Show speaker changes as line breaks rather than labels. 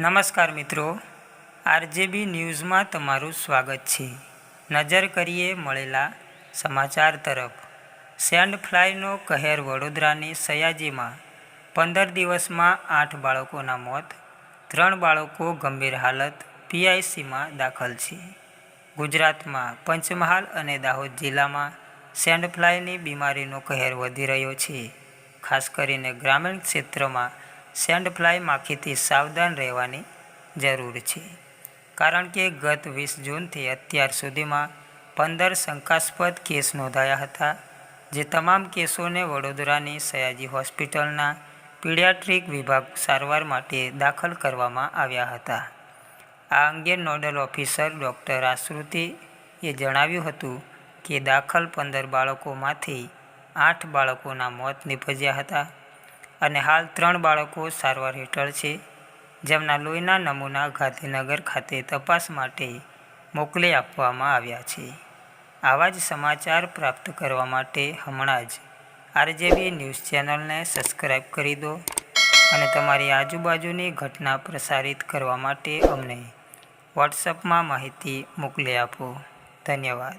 નમસ્કાર મિત્રો. આરજેબી ન્યૂઝમાં તમારું સ્વાગત છે. નજર કરીએ મળેલા સમાચાર તરફ. સેન્ડ ફ્લાયનો કહેર વડોદરાની સયાજીમાં પંદર દિવસમાં આઠ બાળકોના મોત, ત્રણ બાળકો ગંભીર હાલત પીઆઈસીમાં દાખલ છે. ગુજરાતમાં પંચમહાલ અને દાહોદ જિલ્લામાં સેન્ડ ફ્લાયની બીમારીનો કહેર વધી રહ્યો છે. ખાસ કરીને ગ્રામીણ ક્ષેત્રમાં સેન્ડ ફ્લાય માખીથી સાવધાન રહેવાની જરૂર છે. કારણ કે ગત વીસ જૂનથી અત્યાર સુધીમાં પંદર શંકાસ્પદ કેસ નોંધાયા હતા, જે તમામ કેસોને વડોદરાની સયાજી હોસ્પિટલના પીડિયાટ્રિક વિભાગ સારવાર માટે દાખલ કરવામાં આવ્યા હતા. આ અંગે નોડલ ઓફિસર ડૉક્ટર આશ્રુતિએ જણાવ્યું હતું કે દાખલ પંદર બાળકોમાંથી આઠ બાળકોના મોત નિપજ્યા હતા. અને હાલ ત્રણ બાળકો સારવાર હેઠળ છે, જેમના લોહીના નમૂના ગાંધીનગર ખાતે તપાસ માટે મોકલી આપવામાં આવ્યા છે. આવા જ સમાચાર પ્રાપ્ત કરવા માટે હમણાં જ આરજેબી ન્યૂઝ ચેનલને સબસ્ક્રાઈબ કરી દો અને તમારી આજુબાજુની ઘટના પ્રસારિત કરવા માટે અમને વોટ્સઅપમાં માહિતી મોકલી આપો. ધન્યવાદ.